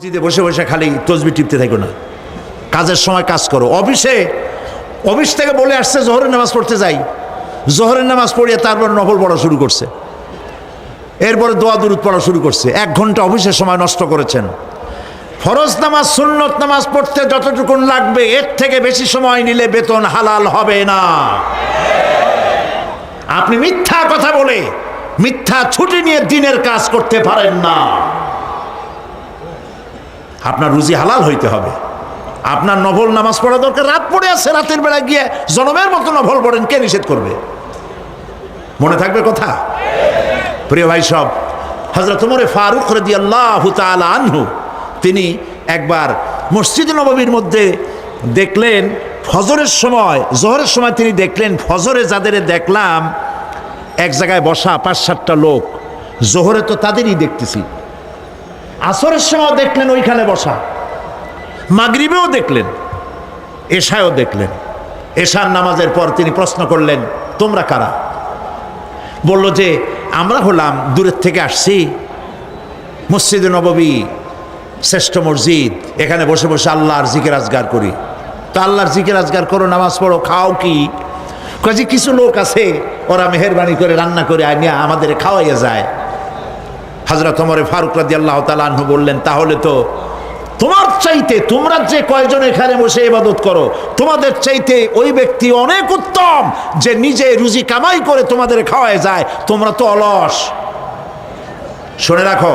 মসজিদে বসে বসে খালি তসবি টিপতে থাকো না। কাজের সময় কাজ করো। অফিসে, অফিস থেকে বলে আসছে জোহরের নামাজ পড়তে যাই। জোহরের নামাজ পড়িয়ে তারপর নফল পড়া শুরু করছে। এরপরে দোয়া দুরুদ পড়া শুরু করছে। এক ঘণ্টা অফিসের সময় নষ্ট করেছেন। ফরজ নামাজ, সুন্নত নামাজ পড়তে যতটুকুন লাগবে, এর থেকে বেশি সময় নিলে বেতন হালাল হবে না। আপনি মিথ্যা কথা বলে, মিথ্যা ছুটি নিয়ে দিনের কাজ করতে পারেন না। আপনার রুজি হালাল হইতে হবে। আপনার নভল নামাজ পড়া দরকার। রাত পড়ে আছে, রাতের বেলা গিয়ে জনমের মতো নভল পড়েন, কে নিষেধ করবে? মনে থাকবে কথা? প্রিয় ভাই সব হজরত উমরে ফারুক রদি আল্লাহ আনহু, তিনি একবার মসজিদ নববীর মধ্যে দেখলেন, ফজরের সময়, জোহরের সময় তিনি দেখলেন, ফজরে যাদের দেখলাম, এক জায়গায় বসা পাঁচ সাতটা লোক, জোহরে তো তাদেরই দেখতেছি। আসরের সময় দেখলেন ওইখানে বসা। মাগরিবেও দেখলেন, এশায়ও দেখলেন। এশার নামাজের পর তিনি প্রশ্ন করলেন, তোমরা কারা? বলল যে, আমরা হলাম দূরের থেকে আসছি। মসজিদে নববী, শ্রেষ্ঠ মসজিদ, এখানে বসে বসে আল্লাহর জিকে রাজগার করি। তো আল্লাহর জিকে রাজগার করো, নামাজ পড়ো, খাও কি? কাজে কিছু লোক আছে, ওরা মেহরবানি করে, রান্না করে আনিয়া আমাদের খাওয়াইয়া যায়। হাজরত ওমরে ফারুক রাদি আল্লাহ তালু বললেন, তাহলে তো তোমার চাইতে তোমরা যে কয়জন এখানে বসে ইবাদত করো, তোমাদের চাইতে ওই ব্যক্তি অনেক উত্তম যে নিজে রুজি কামাই করে তোমাদের খাওয়ায় যায়, তোমরা তো অলস। শুনে রাখো,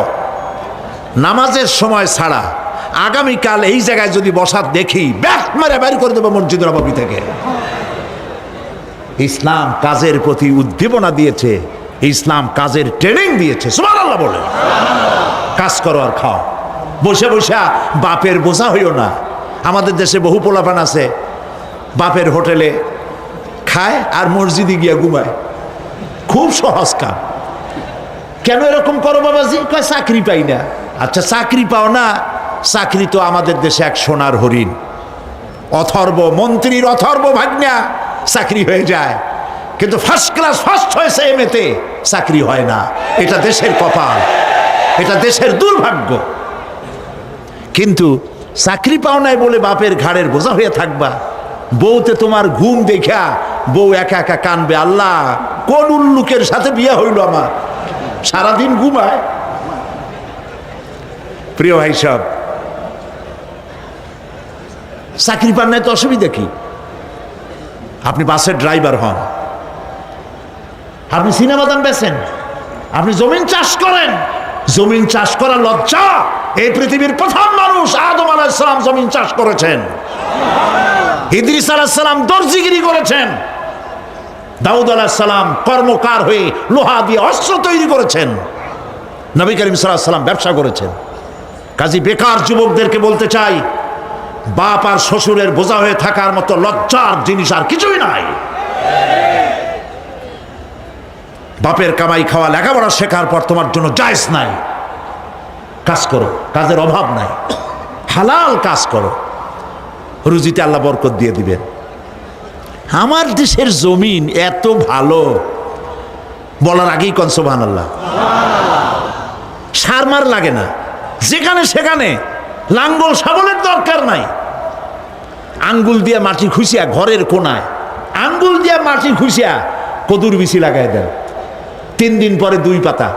নামাজের সময় ছাড়া আগামীকাল এই জায়গায় যদি বসার দেখি, ব্যাট মেরে বের করে দেবো মসজিদ নবাবী থেকে। ইসলাম কাজের প্রতি উদ্দীপনা দিয়েছে ইসলাম কাজের ট্রেনিং দিয়েছে। সুমান আল্লাহ বলে কাজ করো আর খাও। বসে বসে বাপের বোঝা হইও না। আমাদের দেশে বহু পোলাপান আছে। বাপের হোটেলে খায় আর মসজিদে গিয়া ঘুমায়। খুব সহজ কাম। কেন এরকম করো বাবাজি? কয়, চাকরি পাই না। আচ্ছা চাকরি পাও না। চাকরি তো আমাদের দেশে এক সোনার হরিণ। অথর্ব মন্ত্রীর অথর্ব ভাগ্না চাকরি হয়ে যায়। কিন্তু ফার্স্ট ক্লাস ফার্স্ট হয়েছে এমএতে চাকরি হয় না। এটা দেশের কপাল। এটা দেশের দুর্ভাগ্য। কিন্তু চাকরি পাও নাই বলে বাপের ঘাড়ের বোঝা হয়ে থাকবা। বউতে তোমার ঘুম দেখা বউ একা একা কানবে, আল্লাহ, কোন উল্লুকের সাথে বিয়ে হইল আমার? সারাদিন ঘুমায়? প্রিয় ভাই সব চাকরি পান নাই তো অসুবিধা কি? আপনি বাসের ড্রাইভার হন। আপনি সিনেমা দাম বেছেন আপনি জমিন চাষ করেন। জমিন চাষ করা লজ্জা এই পৃথিবীর প্রথম মানুষ আদম আলাহিসাম জমিন চাষ করেছেন। ইদ্রিস আলাহিসাম দর্জিগিরি করেছেন। দাউদ আলাহিসাল্লাম কর্মকার হয়ে লোহা দিয়ে অস্ত্র তৈরি করেছেন। নবী করিম সাল্লাম ব্যবসা করেছেন। কাজী বেকার যুবকদেরকে বলতে চাই, বাপ আর শ্বশুরের বোঝা হয়ে থাকার মতো লজ্জার জিনিস আর কিছুই নাই। বাপের কামাই খাওয়া, লেখাপড়া শেখার পর তোমার জন্য জায়জ নাই। কাজ করো, কাজের অভাব নাই। হালাল কাজ করো। রুজিতে আল্লাহ বরকত দিয়ে দিবেন। আমার দেশের জমিন এত ভালো। বলার আগেই কনসোবান আল্লাহ সার মার লাগে না। যেখানে সেখানে। লাঙ্গল সাবলের দরকার নাই। আঙ্গুল দিয়ে মাটি খুশিয়া ঘরের কোনায়। আঙ্গুল দিয়ে মাটি খুশিয়া কদুর বিচি লাগাই দেন। তিন দিন পরে দুই পাতা,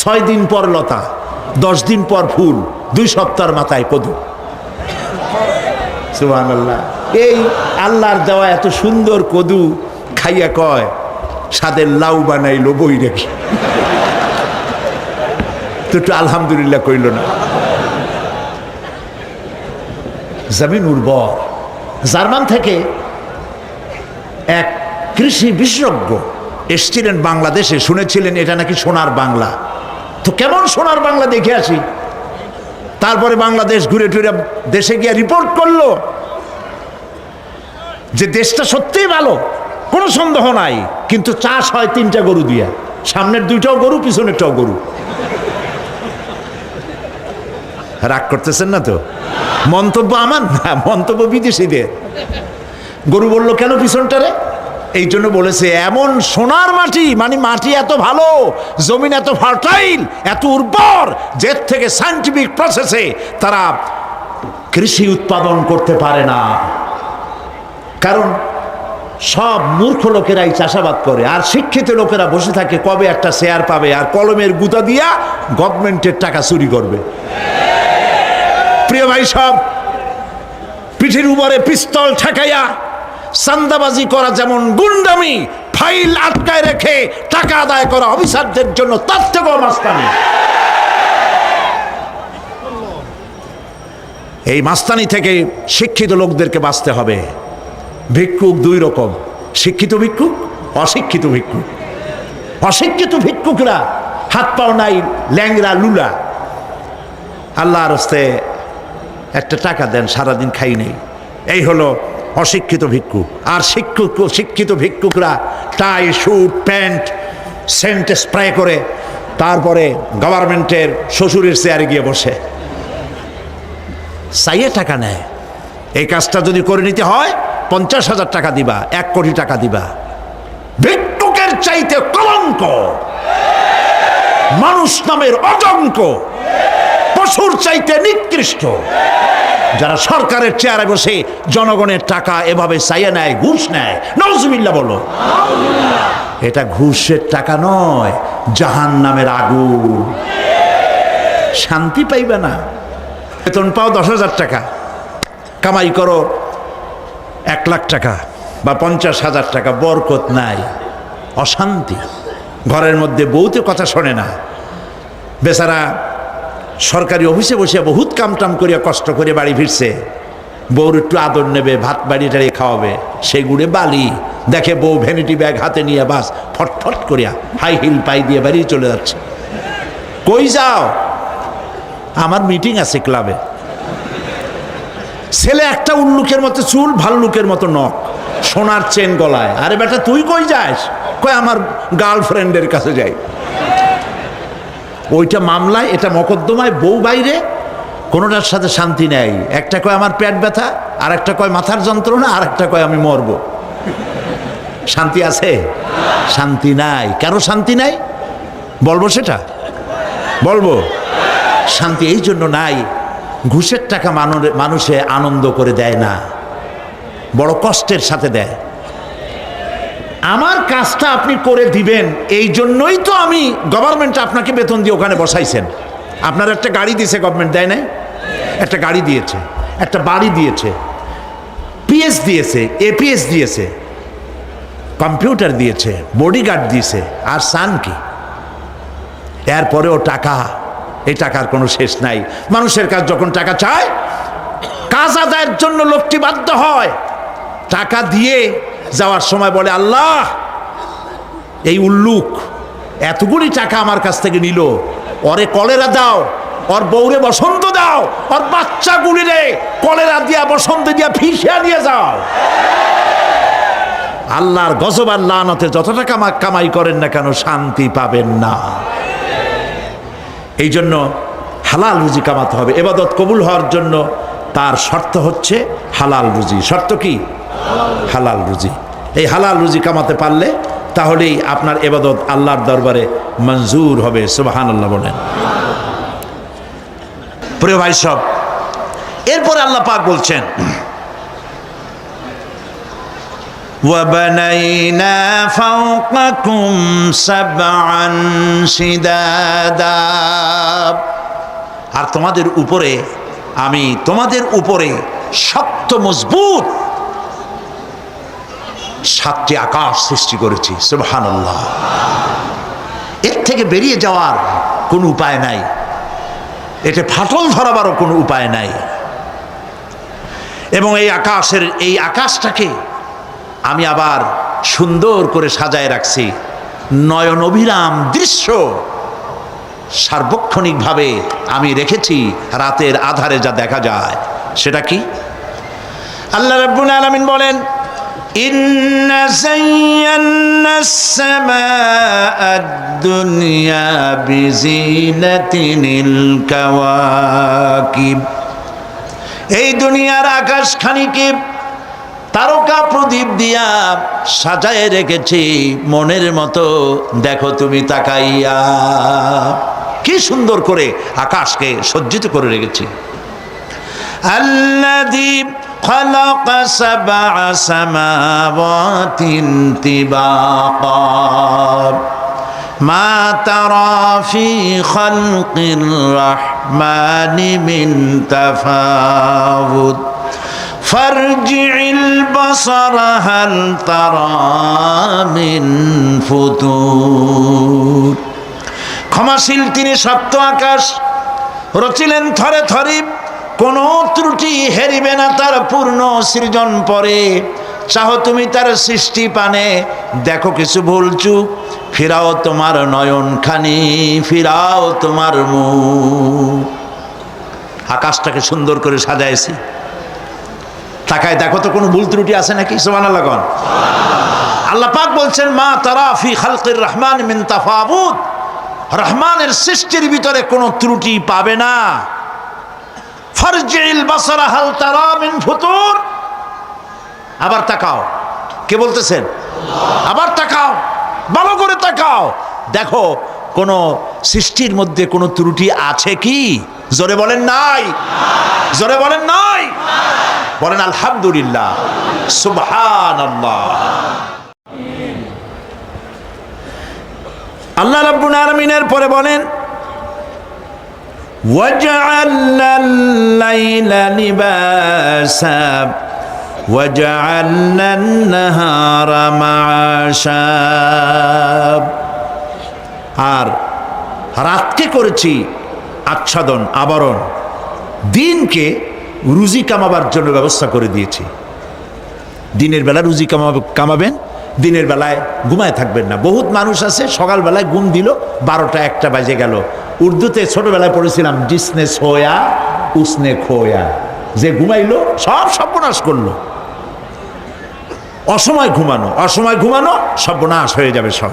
ছয় দিন পর লতা, দশ দিন পর ফুল, দুই সপ্তাহের মাথায় কদু। সুহান আল্লাহ এই আল্লাহর দেওয়া এত সুন্দর কদু খাইয়া কয় সাদের লাউ বানাইলো বই রেখে। তো একটু আলহামদুলিল্লাহ কইল না। জমিন উর্বর। জার্মান থেকে এক কৃষি বিশেষজ্ঞ এসছিলেন বাংলাদেশে, শুনেছিলেন এটা নাকি সোনার বাংলা। তো কেমন সোনার বাংলা দেখে আসি? তারপরে বাংলাদেশ ঘুরে টুরে দেশে গিয়ে রিপোর্ট করল যে দেশটা সত্যিই ভালো, কোনো সন্দেহ নাই, কিন্তু চাষ হয় তিনটা গরু দিয়া। সামনের দুইটাও গরু, পিছনেরটাও গরু। রাগ করতেছেন না তো? মন্তব্য আমার না, মন্তব্য বিদেশিদের। গরু বলল, কেন পিছনটারে এই জন্য বলেছে, এমন সোনার মাটি মানে মাটি এত ভালো, জমিন এত ফার্টাইল, এত উর্বর যে থেকে সায়েন্টিফিক প্রসেসে তারা কৃষি উৎপাদন করতে পারে না। কারণ সব মূর্খ লোকেরাই চাষাবাদ করে, আর শিক্ষিত লোকেরা বসে থাকে, কবে একটা শেয়ার পাবে? আর কলমের গুতা দিয়া গভর্নমেন্টের টাকা চুরি করবে। প্রিয় ভাই সব, পিঠের উপরে পিস্তল ঠেকাইয়া সান্দাবাজি করা যেমন গুন্ডামি, ফাইল আটকায় রেখে টাকা আদায় করা অফিসারদের জন্য তার থেকেও মাস্তানি। এই মাস্তানি থেকে শিক্ষিত লোকদেরকে বাঁচতে হবে। ভিক্ষুক দুই রকম, শিক্ষিত ভিক্ষুক, অশিক্ষিত ভিক্ষুক। অশিক্ষিত ভিক্ষুকরা হাত পাও নাই ল্যাংরা লুলা। আল্লাহর হস্তে একটা টাকা দেন, সারাদিন খাই নেই। এই হলো অশিক্ষিত ভিক্ষুক আর শিক্ষক, শিক্ষিত ভিক্ষুকরা tie suit pant, scent spray করে তারপরে গভর্নমেন্টের শ্বশুরের চেয়ারে গিয়ে বসে। চাইয়ে টাকা নেয়। এই কাজটা যদি করে নিতে হয়, পঞ্চাশ হাজার টাকা দিবা, এক কোটি টাকা দিবা। ভিক্ষুকের চাইতে কলঙ্ক। মানুষ নামের অজঙ্ক। পশুর চাইতে নিকৃষ্ট। যারা সরকারের চেয়ারে বসে জনগণের টাকা এভাবে চাইয়ে নেয়, ঘুষ নেয়। নজমিল্লা বলো। এটা ঘুষের টাকা নয় জাহান নামের আগুন। শান্তি পাইবে না। বেতন পাও দশ হাজার টাকা, কামাই করো এক লাখ টাকা বা পঞ্চাশ হাজার টাকা, বরকত নাই, অশান্তি। ঘরের মধ্যে বউতে কথা শোনে না। বেচারা সরকারি অফিসে বসে বহুত কাম টাম করিয়া কষ্ট করে বাড়ি ফিরছে। বউর একটু আদর নেবে, ভাত বাড়ি টাড়ি খাওয়াবে, সেগুড়ে বালি। দেখে বউ ভ্যানিটি ব্যাগ হাতে নিয়ে বাস ফটফট করিয়া হাই হিল পাই দিয়ে বাড়ি চলে যাচ্ছে। কই যাও? আমার মিটিং আছে ক্লাবে ছেলে একটা উল্লুকের মতো চুল, ভাল্লুকের মতো নখ, সোনার চেন গলায়। আরে বেটা, তুই কই যাস? কই আমার গার্লফ্রেন্ডের কাছে যাই। ওইটা মামলায়, এটা মকদ্দমায়, বউ বাইরে, কোনোটার সাথে শান্তি নেই। একটা কয় আমার পেট ব্যথা আর একটা কয় মাথার যন্ত্রণা আর একটা কয় আমি মরব। শান্তি আছে? শান্তি নাই। কেন শান্তি নাই? বলব সেটা? বলব। শান্তি এই জন্য নাই। ঘুষের টাকা মানু- মানুষে আনন্দ করে দেয় না। বড় কষ্টের সাথে দেয়। আমার কাজটা আপনি করে দিবেন, এই জন্যই তো আমি গভর্নমেন্ট আপনাকে বেতন দিয়ে ওখানে বসাইছেন। আপনার একটা গাড়ি দিয়েছে গভর্নমেন্ট দেয় নাই? একটা গাড়ি দিয়েছে, একটা বাড়ি দিয়েছে পিএস দিয়েছে এপিএস দিয়েছে কম্পিউটার দিয়েছে বডিগার্ড দিয়েছে, আর সান কি? এরপরেও টাকা, এই টাকার কোনো শেষ নাই। মানুষের কাজ যখন টাকা চায়, কাজ আদায়ের জন্য লোকটি বাধ্য হয়। টাকা দিয়ে যাওয়ার সময় বলে, আল্লাহ, এই উল্লুক এতগুলি টাকা আমার কাছ থেকে নিল। ওরে কলেরা দাও, ওর বউরে বসন্ত দাও, ওর বাচ্চাগুলিরে কলেরা দিয়া, বসন্ত দিয়া ফিসিয়া নিয়ে যাও। আল্লাহর গজব আর লানতে যত টাকা কামাই করেন না কেন, শান্তি পাবেন না। এই জন্য হালাল রুজি কামাতে হবে। এবাদত কবুল হওয়ার জন্য তার শর্ত হচ্ছে হালাল রুজি। শর্ত কি? হালাল রুজি। এই হালাল রুজি কামাতে পারলে তাহলেই আপনার এবাদত আল্লাহর দরবারে মঞ্জুর হবে সুবাহান আল্লাহ বলেন প্রিয় ভাই সব এরপরে আল্লাহ পাক বলছেন وبنينا فوقكم سبعا شدادا আর তোমাদের উপরে আমি তোমাদের উপরে শক্ত মজবুত সাতটি আকাশ সৃষ্টি করেছি, সুবহানাল্লাহ। এর থেকে বেরিয়ে যাওয়ার কোনো উপায় নাই। এতে ফাটল ধরাবারও কোনো উপায় নাই। এবং এই আকাশের, এই আকাশটাকে আমি আবার সুন্দর করে সাজায় রাখছি। নয়ন অভিরাম দৃশ্য সার্বক্ষণিকভাবে আমি রেখেছি, রাতের আধারে যা দেখা যায়। সেটা কি? আল্লাহ রাব্বুল আলামিন বলেন إن زينا السماء الدنيا بزينة الكواكب এই দুনিয়ার আকাশখানিকে তারকা প্রদীপ দিয়া সাজায় রেখেছি মনের মতো দেখো তুমি তাকাইয়া কি সুন্দর করে আকাশকে সজ্জিত করে রেখেছি الذي خلق سبع سماوات طباقا ما ترى في خلق الرحمن من تفاوت فارجع البصر هل ترى من فتور ক্ষমাশীল তিনি সপ্ত আকাশ রচিলেন থরে থরে কোনো ত্রুটি হেরিবে না তার পূর্ণ সৃজন পরে। চাহ তুমি তার সৃষ্টি পানে, দেখো কিছু ভুল চুক ফিরাও তোমার নয়ন খানি ফিরাও তোমার মুখ। আকাশটাকে সুন্দর করে সাজাইছি। তাকায় দেখো তো কোনো ভুল ত্রুটি আছে নাকি? সোমান আল্লাহ আল্লাহ পাক বলছেন, মা তারা ফি খালকির রহমান মিন তাফাবুত। রহমানের সৃষ্টির ভিতরে কোনো ত্রুটি পাবে না। আবার তাকাও। কে বলতেছেন? আবার তাকাও। ভালো করে তাকাও। দেখো, কোন সৃষ্টির মধ্যে কোনো ত্রুটি আছে কি? জোরে বলেন নাই। জোরে বলেন নাই। বলেন আলহামদুলিল্লাহ। সুবহান আল্লাহ রাব্বুল আলামিনের পরে বলেন وجعلنا الليل لباسا وجعلنا النهار معاشا আর রাতকে করেছি আচ্ছাদন আবরণ দিনকে রুজি কামাবার জন্য ব্যবস্থা করে দিয়েছি দিনের বেলা রুজি কামাবে কামাবেন দিনের বেলায় ঘুমায় থাকবেন না বহুত মানুষ আছে সকালবেলায় ঘুম দিল বারোটা একটা বাজে গেল উর্দুতে ছোটবেলায় পড়েছিলাম, জিসনে সোয়া, উসনে খোয়া। যে ঘুমাইলো, সব সর্বনাশ করল। অসময় ঘুমানো অসময় ঘুমানো, সর্বনাশ হয়ে যাবে সব।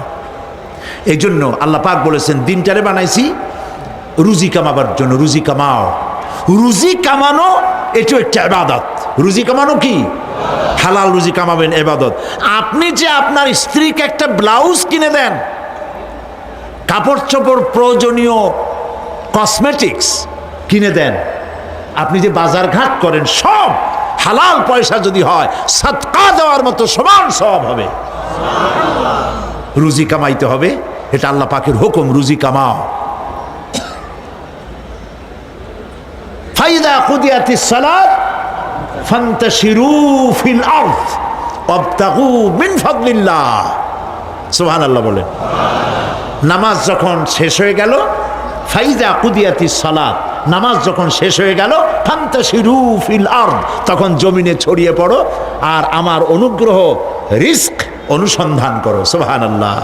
এই জন্য আল্লাহ পাক বলেছেন, দিনটারে বানাইছি, রুজি কামাবার জন্য, রুজি কামাও। রুজি কামানো এটাও একটা এবাদত রুজি কামানো কি? হালাল রুজি কামাবেন, এবাদত। আপনি যে আপনার স্ত্রীকে একটা ব্লাউজ কিনে দেন কাপড় চোপড় প্রয়োজনীয় কসমেটিক্স কিনে দেন। আপনি যে বাজার ঘাট করেন, সব হালাল পয়সা যদি হয়, সৎকা দেওয়ার মতো সমান সব হবে। রুজি কামাইতে হবে, এটা আল্লাহ পাকের হুকুম, রুজি কামাও। ফাইদা কুদিয়াতি সালাত, ফান্তাশিরু ফিল আরদ নামাজ যখন শেষ হয়ে গেল, ফাইজা কুদিয়াতি সালাত, নামাজ যখন শেষ হয়ে গেল ফিল আর্দ, তখন জমিনে ছড়িয়ে পড়ো আর আমার অনুগ্রহ, রিস্ক অনুসন্ধান করো, সুবহানাল্লাহ।